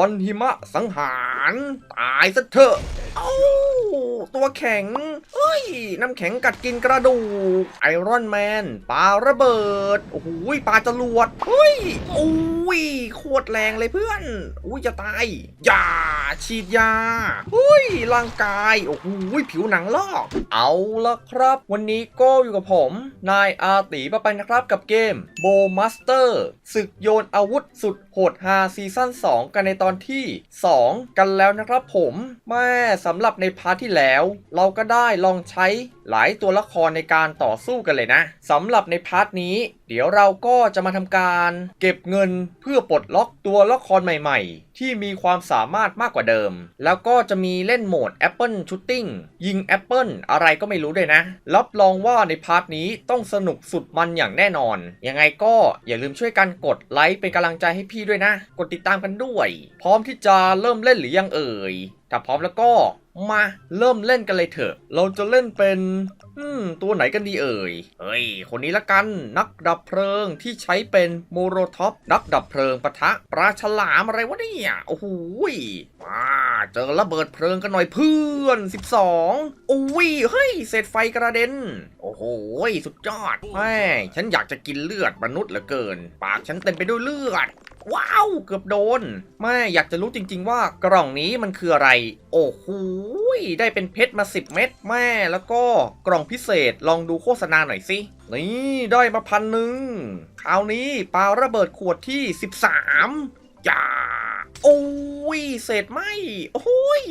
บอลหิมะสังหาร ตายซะเถอะ ตัวแข็งเอ้ยน้ำแข็งกัดกินกระดูกไอรอนแมนปลาระเบิดโอ้โหปลาจรวดเฮ้ยอุ้ยโคตรแรงเลยเพื่อนอุ้ยจะตายยาฉีดยาเฮ้ยร่างกายโอ้โหผิวหนังลอก เอาละครับ วันนี้ก็อยู่กับผม นายอาตีปะไปนะครับกับเกมโบมาสเตอร์ศึกโยนอาวุธสุดโหดฮาซีซั่น2 กันในตอนที่ 2 กันแล้วนะครับผมแม่สำหรับในพาร์ทที่แล้วเราก็ได้ลองใช้หลายตัวละครในการต่อสู้กันเลยนะสำหรับในพาร์ทนี้ เดี๋ยวเราก็จะมาทำการเก็บเงินเพื่อปลดล็อกตัวละครใหม่ ๆ ที่มีความสามารถมากกว่าเดิม แล้วก็จะมีเล่นโหมด Apple Shooting ยิง Apple อะไรก็ไม่รู้ด้วยนะ รับรองว่าในพาร์ทนี้ต้องสนุกสุดมันอย่างแน่นอน ยังไงก็อย่าลืมช่วยกันกดไลค์เป็นกำลังใจให้พี่ด้วยนะ กดติดตามกันด้วย พร้อมที่จะเริ่มเล่นหรือยังเอ่ย ถ้าพร้อมแล้วก็ มาเริ่มเล่นกันเลยเถอะ เราจะเล่นเป็น อืม ตัวไหนกันดีเอ่ย เฮ้ย คนนี้ละกัน นักดับเพลิงที่ใช้เป็นโมโรท็อป นักดับเพลิงปะทะ ปลาฉลามอะไรวะเนี่ย โอ้โหยมาเจอระเบิดเพลิงกันหน่อยเพื่อน 12อุ้ยเฮ้ยเศษไฟกระเด็น โอ้โหยสุดยอดแม่ฉันอยากจะกินเลือดมนุษย์เหลือเกิน ปากฉันเต็มไปด้วยเลือด ว้าว เกือบโดน แม่อยากจะรู้จริง ๆ ว่ากล่องนี้มันคืออะไร โอ้โหได้เป็นเพชรมา 10 เม็ดแม่แล้วก็กล่องพิเศษลองดูโฆษณาหน่อยสินี่ได้มาพันหนึ่งคราวนี้ปาระเบิดขวดที่ 13จ้าโอ้ยเศษไหมโอ้ย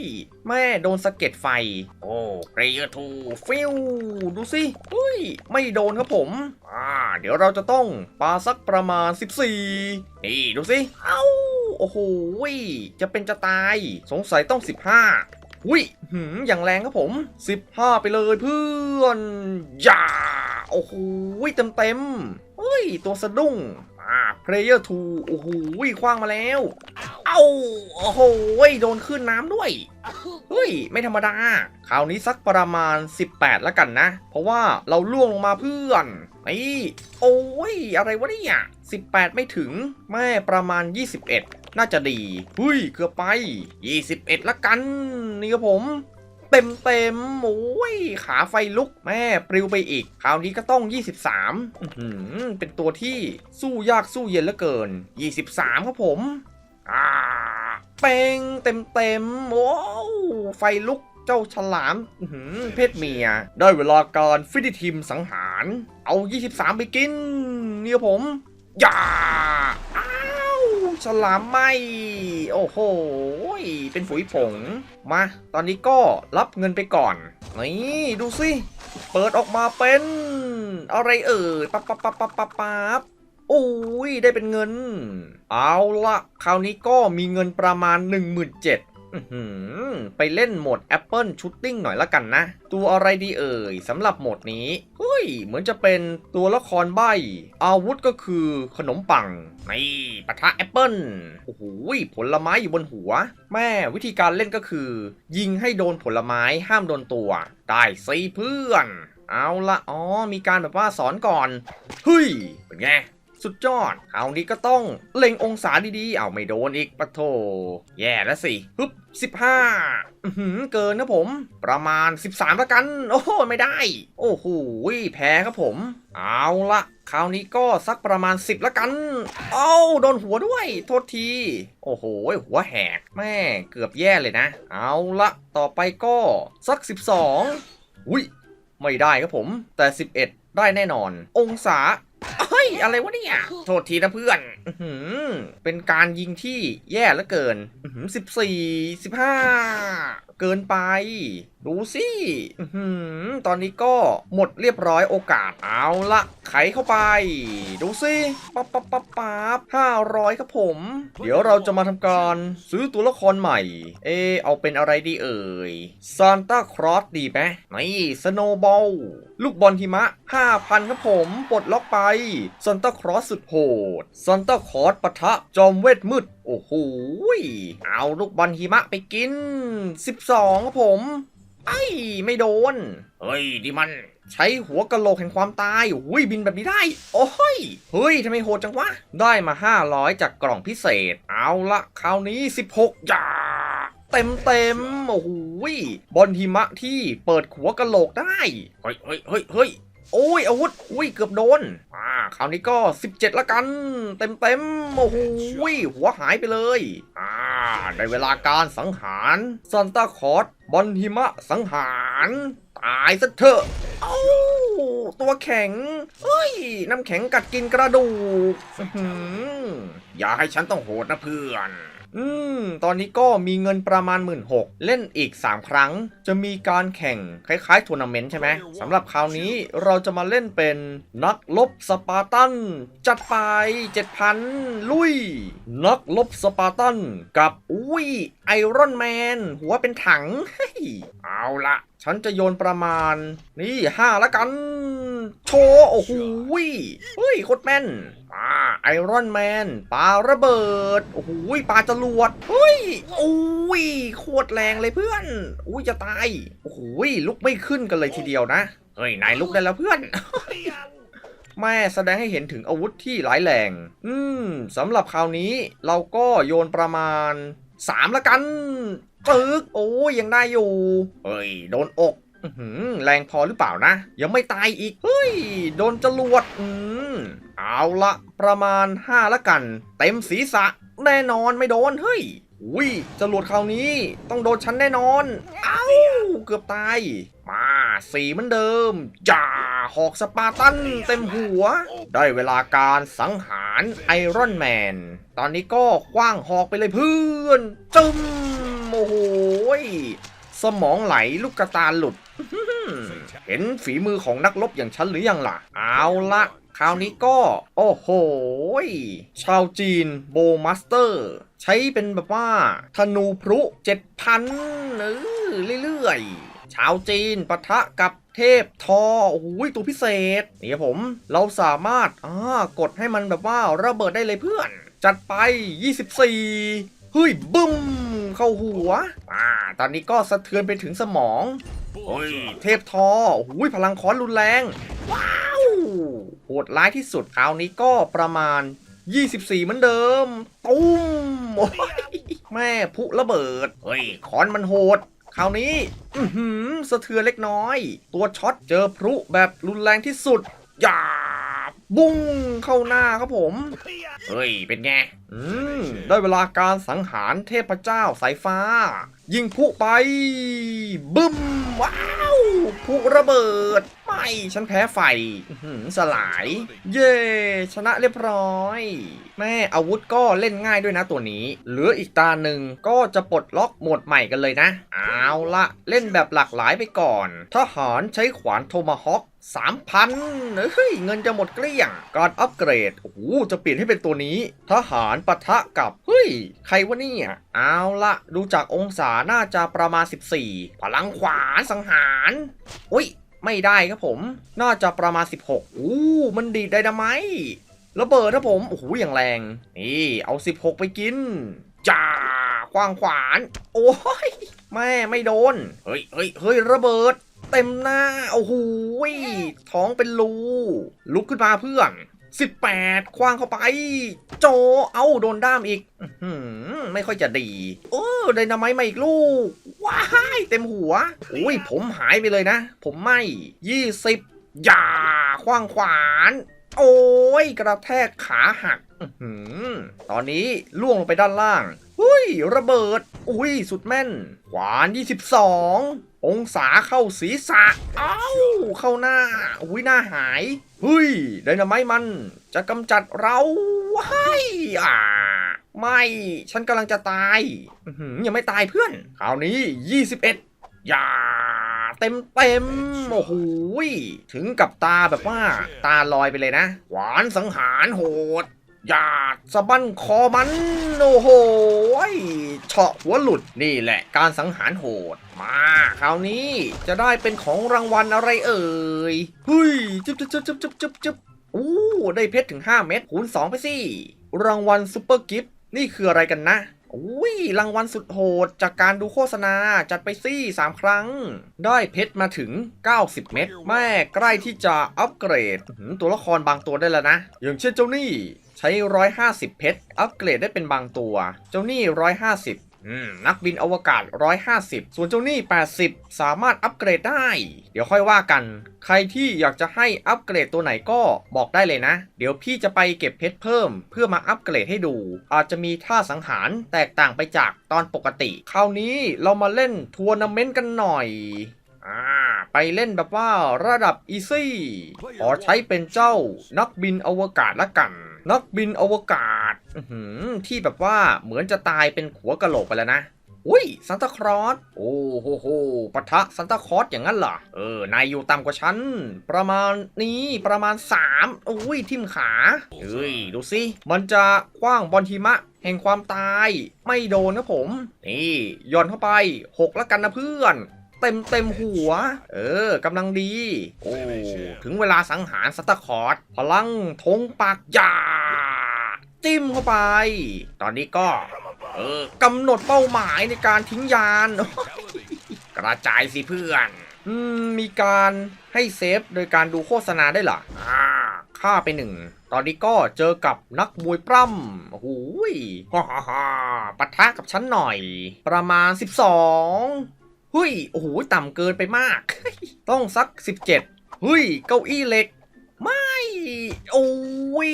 แม่โดนสะเก็ดไฟ โอ้เกรย์ทูฟิวดูสิเฮ้ย ไม่โดนครับผมอ่า เดี๋ยวเราจะต้องปาสักประมาณ 14 นี่ดูสิ เอ้า โอ้โห จะเป็นจะตาย สงสัยต้อง 15อุ้ยหืมอย่างแรงครับผม 15 ไปเลยเพื่อนอย่าโอ้โหเต็มเต็มเฮ้ย ตัวสะดุ้งอ่าเพลเยอร์ทูโอ้โหคว้างมาแล้ว เอ้า โอ้โหโดนขึ้นน้ำด้วย เฮ้ย ไม่ธรรมดา คราวนี้สักประมาณ 18 แล้วกันนะ เพราะว่าเราล่วงลงมาเพื่อน นี่โอ้ย อะไรวะเนี่ย18 ไม่ถึง แม่ประมาณ 21 น่าจะดีเฮ้ย เกือบไป 21 ละกัน นี่ครับผม เต็มเต็มโอ้ย ขาไฟลุกแม่ปลิวไปอีก คราวนี้ก็ต้อง 23อื้อหือเป็นตัวที่สู้ยากสู้เย็นเหลือเกิน 23 ครับผมอ่าเป้งเต็มเต็มโอ้ไฟลุกเจ้าฉลามเพศเมีย ได้เวลาการฟินิทีมสังหาร เอา 23 ไปกินเนี่ยผมอย่าอ้าวฉลามไหมโอ้โห เป็นฝุยผง มา ตอนนี้ก็รับเงินไปก่อน นี่ดูสิ เปิดออกมาเป็น อะไรเอ่ยปั๊บปั๊บปั๊บปั๊บปั๊บปั๊บโอ้ย ได้เป็นเงิน เอาละคราวนี้ก็มีเงินประมาณ 17,000อื้อหือ ไปเล่นโหมด Apple Shooting หน่อยละกันนะ ตัวอะไรดีเอ่ยสำหรับโหมดนี้เฮ้ย เหมือนจะเป็นตัวละครใบ อาวุธก็คือขนมปังนี่ปะทะแอปเปิลโอ้โหผลไม้อยู่บนหัว แม่วิธีการเล่นก็คือ ยิงให้โดนผลไม้ห้ามโดนตัว ได้สิเพื่อน เอาละอ๋อ มีการแบบว่าสอนก่อน เฮ้ย เป็นไง สุดยอดคราวนี้ก็ต้องเล็งองศาดีๆ เอาไม่โดนอีกปะโถ แย่แล้วสิฮึบ15อื้อหือเกินนะผม ประมาณ 13ละกัน โอ้โหไม่ได้ โอ้โหแพ้ครับผม เอาละคราวนี้ก็สักประมาณ 10ละกัน เอ้าโดนหัวด้วย โทษที โอ้โห หัวแหก แม่เกือบแย่เลยนะ เอาละต่อไปก็สัก 12อุ้ย ไม่ได้ครับผม แต่ 11 ได้แน่นอน องศา ยอะไรวะเนี่ย โทษทีนะเพื่อนอื้อหือเป็นการยิงที่แย่เหลือเกินสิบสี่สิบห้าเกินไป ดูสิตอนนี้ก็หมดเรียบร้อยโอกาส เอาละไขเข้าไป ดูสิปั๊บปั๊บปั๊บปั๊บห้าร้อยครับผม เดี๋ยวเราจะมาทำการซื้อตัวละครใหม่ เอ เอาเป็นอะไรดีเอ่ยซานตาครอสดีไหมนี่สโนบอล ลูกบอลหิมะ 5,000 ครับผม ปลดล็อกไปซันตาครอสสุดโหดซันตาครอสปะทะจอมเวทมืด โอ้โห เอาลูกบอลหิมะไปกิน 12 ครับผม ไอ้ไม่โดน เฮ้ยดิมัน ใช้หัวกะโหลกแห่งความตายอุ้ยบินแบบนี้ได้ โอ้ยเฮ้ยทำไมโหดจังวะ ได้มา 500 จากกล่องพิเศษ เอาละคราวนี้ 16อย่าเต็มเต็มๆโอ้โหยบอลหิมะที่เปิดหัวกะโหลกได้ เฮ้ยเฮ้ยเฮ้ยเฮ้ย โอ้ยอาวุธอุ้ยเกือบโดนอ่าคราวนี้ก็ 17 ละกัน เต็มเต็มโอ้โหยหัวหายไปเลยอ่าได้เวลาการสังหารซันตาคอร์ดบอลหิมะสังหารตายซะเถอะเอ้าตัวแข็งเอ้ย น้ำแข็งกัดกินกระดูกอย่าให้ฉันต้องโหดนะเพื่อน อืม ตอนนี้ก็มีเงินประมาณ 1 6ื่นเล่นอีก 3 ครั้ง จะมีการแข่งคล้ายๆทัวร์นาเมนต์ใช่ไหมสำหรับคราวนี้เราจะมาเล่นเป็นนักลบสปาร์ตัน จัดไป 7,000 ลุย นักลบสปาร์ตัน กับอุ้ยไอรอนแมนหัวเป็นถังเฮ้ยเอาละ ฉันจะโยนประมาณ นี่ห้าละกัน โชว์โอ้โหเฮ้ยโคตรแม่นอ่าไอรอนแมนปาระเบิด โอ้โหยปาจรวดเฮ้ยอุ้ยโคตรแรงเลยเพื่อน อุ้ยจะตาย โอ้โหยลุกไม่ขึ้นกันเลยทีเดียวนะ เฮ้ยนายลุกได้แล้วเพื่อนแม่แสดงให้เห็นถึงอาวุธที่ร้ายแรง อืมสำหรับคราวนี้เราก็โยนประมาณ3ละกันตึกโอ้ยยังได้อยู่เฮ้ยโดนอกอแรงพอหรือเปล่านะ ยังไม่ตายอีก เฮ้ย โดนจรวดอืมเอาละประมาณ 5 ละกัน เต็มศีรษะ แน่นอนไม่โดน เฮ้ยอุ้ยจรวดคราวนี้ต้องโดนฉันแน่นอน เอ้า เกือบตาย มาสีเหมือนเดิมจ่าหอกสปาตันเต็มหัว ได้เวลาการสังหารไอรอนแมน ตอนนี้ก็คว้างหอกไปเลยเพื่อน จึม โอ้โหสมองไหลลูกกระตาหลุด เห็นฝีมือของนักรบอย่างฉันหรือยังล่ะ เอาละคราวนี้ก็ โอ้โห ชาวจีนโบมาสเตอร์ ใช้เป็นแบบว่า ธนูพลุเจ็ดพันเออเรื่อยๆ ชาวจีนปะทะกับเทพทอ โอ้โหตัวพิเศษ นี่ครับผม เราสามารถอ่ากดให้มันแบบว่าระเบิดได้เลยเพื่อน จัดไป 24 เฮ้ยบึ้ม เข้าหัว อ่า ตอนนี้ก็สะเทือนไปถึงสมองเฮ้ยเทพทอโอ้โหพลังค้อนรุนแรง ว้าวโหดร้ายที่สุดคราวนี้ก็ประมาณ 24 เหมือนเดิม ตุ้มโอ้ยแม่พุระเบิดเฮ้ยค้อนมันโหดคราวนี้อือหือสะเทือนเล็กน้อย ตัวช็อตเจอพลุแบบรุนแรงที่สุด อย่า บุ้งเข้าหน้าครับผม เฮ้ย เป็นไง อืม ได้เวลาการสังหารเทพเจ้าสายฟ้า ยิงพุไป บึ้ม ว้าวพุระเบิด ไม่ ฉันแพ้ไฟอื้อหือสลาย เย่ชนะเรียบร้อย แม่อาวุธก็เล่นง่ายด้วยนะตัวนี้ เหลืออีกตาหนึ่งก็จะปลดล็อกโหมดใหม่กันเลยนะ เอาละเล่นแบบหลากหลายไปก่อน ทหารใช้ขวานโทมาฮอค สามพันเฮ้ยเงินจะหมดเกลี้ยง การอัปเกรด โอ้โห จะเปลี่ยนให้เป็นตัวนี้ ทหารปะทะกับ เฮ้ย ใครวะเนี่ย เอาละดูจากองศาน่าจะประมาณ 14 พลังขวานสังหารอุ้ย ไม่ได้ครับผม น่าจะประมาณ 16 อู้ มันดีดไดนาไมระเบิดครับผม โอ้โห อย่างแรง นี่ เอา 16 ไปกิน จ้าขวางขวาน โอ้ยแม่ไม่โดน เฮ้ยเฮ้ยเฮ้ยระเบิด เต็มหน้า โอ้โหยท้องเป็นรู ลุกขึ้นมาเพื่อน 18 คว้างเข้าไป โจ เอาโดนด้ามอีกอไม่ค่อยจะดีเออไดนาไมต์มาอีกลูก ว้ายเต็มหัว อุ้ย ผมหายไปเลยนะ ผมไม่20อย่าคว้างขวาน โอ้ย กระแทกขาหักอตอนนี้ล่วงลงไปด้านล่าง อุ้ย ระเบิด อุ้ย สุดแม่น ขวาน 22 องศาเข้าศีรษะ เอ้า เข้าหน้า อุ้ยหน้าหาย เฮ้ย ไดนาไมมัน จะกำจัดเราว้อ่า ไม่ ฉันกำลังจะตาย ยังไม่ตายเพื่อน คราวนี้ 21 อย่า เต็มเต็มโอ้โหถึงกับตาแบบว่า ตาลอยไปเลยนะ หวานสังหารโหด หยาสะบั้นคอมัน โอ้โหเฉาะหัวหลุดนี่แหละการสังหารโหด มาคราวนี้จะได้เป็นของรางวัลอะไรเอ่ยเฮ้ยจุ๊บจุ๊บจุ๊บจุ๊บจุ๊บจุ๊บอู้ได้เพชรถึง 5 เม็ดคูณ2 ไปสิ รางวัลซูเปอร์กิฟต์นี่คืออะไรกันนะอุ้ยรางวัลสุดโหด จากการดูโฆษณาจัดไปซี่ 3 ครั้ง ได้เพชรมาถึง 90 เม็ดแม่ใกล้ที่จะอัปเกรด ตัวละครบางตัวได้แล้วนะ อย่างเช่นเจ้านี่ ใช้ 150 เพชร อัปเกรดได้เป็นบางตัว เจ้านี่ 150 อืม นักบินอวกาศ 150 ส่วนเจ้านี่ 80 สามารถอัปเกรดได้ เดี๋ยวค่อยว่ากัน ใครที่อยากจะให้อัปเกรดตัวไหนก็บอกได้เลยนะ เดี๋ยวพี่จะไปเก็บเพชรเพิ่ม เพื่อมาอัปเกรดให้ดู อาจจะมีท่าสังหารแตกต่างไปจากตอนปกติ คราวนี้เรามาเล่นทัวร์นาเมนต์กันหน่อยอ่าไปเล่นแบบว่าระดับอีซี่ขอใช้เป็นเจ้านักบินอวกาศละกัน นักบินอวกาศที่แบบว่าเหมือนจะตายเป็นหัวกะโหลกไปแล้วนะอุ้ยซันตาครอสโอ้โหโหปะทะซันตาครอสอย่างนั้นเหรอเออนายอยู่ต่ำกว่าฉันประมาณนี้ประมาณ3อุ้ยทิมขาเฮ้ยดูสิมันจะคว้างบอลหิมะแห่งความตาย ไม่โดนนะผม นี่ย่อนเข้าไป 6 แล้วกันนะเพื่อน เต็มเต็มหัว เออกำลังดี โอ้ ถึงเวลาสังหารสตาร์คอร์ดพลังธงปากยา จิ้มเข้าไป ตอนนี้ก็เออกำหนดเป้าหมายในการทิ้งยาน กระจายสิเพื่อนอืมมีการให้เซฟโดยการดูโฆษณาได้เหรออ่าฆ่าไปหนึ่ง ตอนนี้ก็เจอกับนักมวยปล้ำโอ้โหยฮ่าฮ่าฮ่าปะทะกับฉันหน่อย ประมาณ 12 หุยโอ้โห ต่ำเกินไปมาก ต้องสัก 17หุยเก้าอี้เหล็ก ไม่ โอ้ย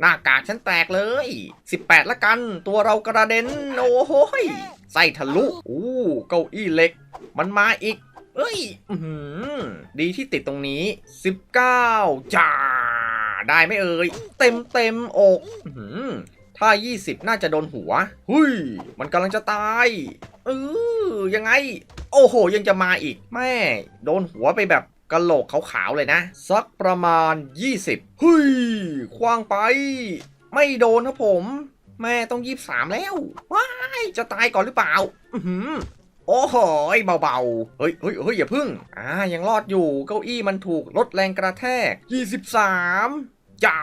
หน้ากากฉันแตกเลย 18 ละกัน ตัวเรากระเด็น โอ้โหยไส้ทะลุ อู้ เก้าอี้เหล็ก มันมาอีก เอ้ยอดีที่ติดตรงนี้ 19จ้าได้ไหมเอ่ย เต็มเต็มอกอ ถ้า 20 น่าจะโดนหัวหุยมันกำลังจะตายเออยังไง โอ้โห ยังจะมาอีก แม่ โดนหัวไปแบบกะโหลกขาวๆเลยนะ สักประมาณ 20เฮ้ยคว้างไป ไม่โดนครับผม แม่ต้อง23แล้วว้ายจะตายก่อนหรือเปล่า อือหือโอ้โหเบาๆ เฮ้ยเฮ้ยเฮ้ยอย่าพึ่ง อ่า ยังรอดอยู่ เก้าอี้มันถูกลดแรงกระแทก 23จ้า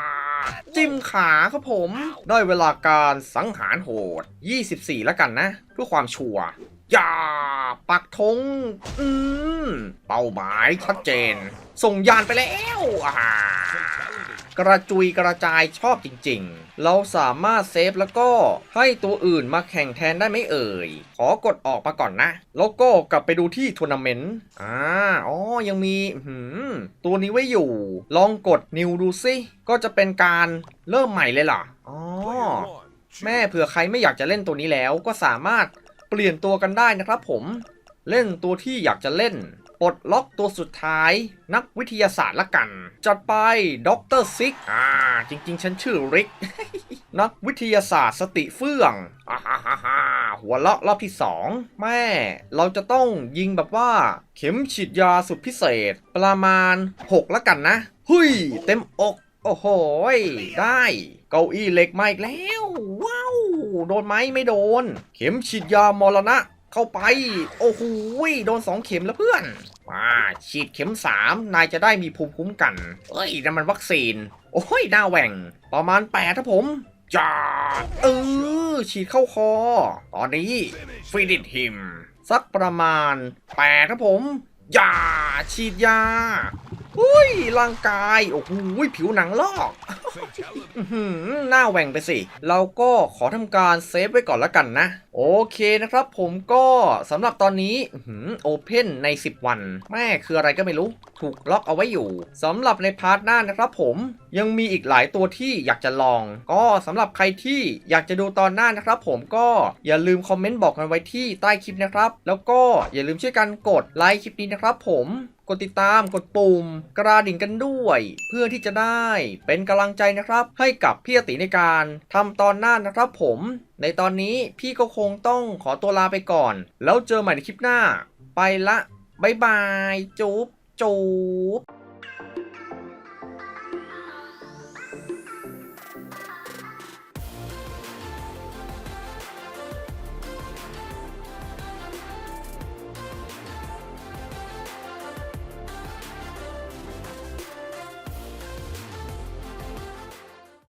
จิ้มขาครับผม ได้เวลาการสังหารโหด 24 แล้วกันนะ เพื่อความชัวร์ อย่า ปักธงอืม เป้าหมายชัดเจน ส่งยานไปแล้วอ่ากระจุยกระจายชอบจริงๆ เราสามารถเซฟแล้วก็ให้ตัวอื่นมาแข่งแทนได้ไหมเอ่ย ขอกดออกมาก่อนนะ แล้วก็กลับไปดูที่ทัวร์นาเมนต์ อ่า อ๋อ ยังมีหือตัวนี้ไว้อยู่ ลองกดนิวดูสิก็จะเป็นการเริ่มใหม่เลยเหรอ อ๋อ แม่เผื่อใครไม่อยากจะเล่นตัวนี้แล้วก็สามารถ เปลี่ยนตัวกันได้นะครับผมเล่นตัวที่อยากจะเล่นปลดล็อกตัวสุดท้าย นักวิทยาศาสตร์ละกัน จัดไปด็อกเตอร์ซิกอ่า จริง ๆ ฉันชื่อริก นักวิทยาศาสตร์สติเฟื่องอ่าฮ่าฮ่าฮหัวเราะรอบที่สองแม่ เราจะต้องยิงแบบว่า เข็มฉีดยาสุดพิเศษ ประมาณ 6 ละกันนะ หุยเต็มอก โอ้โห ได้ เก้าอี้เหล็กมาอีกแล้ว ว้าว โดนไหมไม่โดน เข็มฉีดยามรณะเข้าไป โอ้โห โดนสองเข็มแล้วเพื่อน มาฉีดเข็มสามนายจะได้มีภูมิคุ้มกัน เอ้ยนั่นมันวัคซีน โอ้ยหน้าแหว่ง ประมาณแปดครับผมจ้าเออฉีดเข้าคอ ตอนนี้ฟิดิตฮิม สักประมาณแปดครับผมอย่าฉีดยา อุ้ยร่างกายโอ้โหผิวหนังลอกอื้อหือหน้าแหว่งไปสิ เราก็ขอทำการเซฟไว้ก่อนละกันนะ โอเคนะครับผมก็สำหรับตอนนี้โอเพนใน 10 วัน แม่คืออะไรก็ไม่รู้ ถูกล็อกเอาไว้อยู่สำหรับในพาร์ทหน้านะครับผมยังมีอีกหลายตัวที่อยากจะลอง ก็สำหรับใครที่อยากจะดูตอนหน้านะครับผมก็อย่าลืมคอมเมนต์บอกกันไว้ที่ใต้คลิปนะครับ แล้วก็อย่าลืมช่วยกันกดไลค์คลิปนี้นะครับผมกดติดตามกดปุ่ม กระดิ่งกันด้วย เพื่อที่จะได้เป็นกำลังใจนะครับ ให้กับพี่อติในการทำตอนหน้านะครับผม ในตอนนี้พี่ก็คงต้องขอตัวลาไปก่อน แล้วเจอใหม่ในคลิปหน้า ไปละ บ๊ายบาย จุ๊บจุ๊บ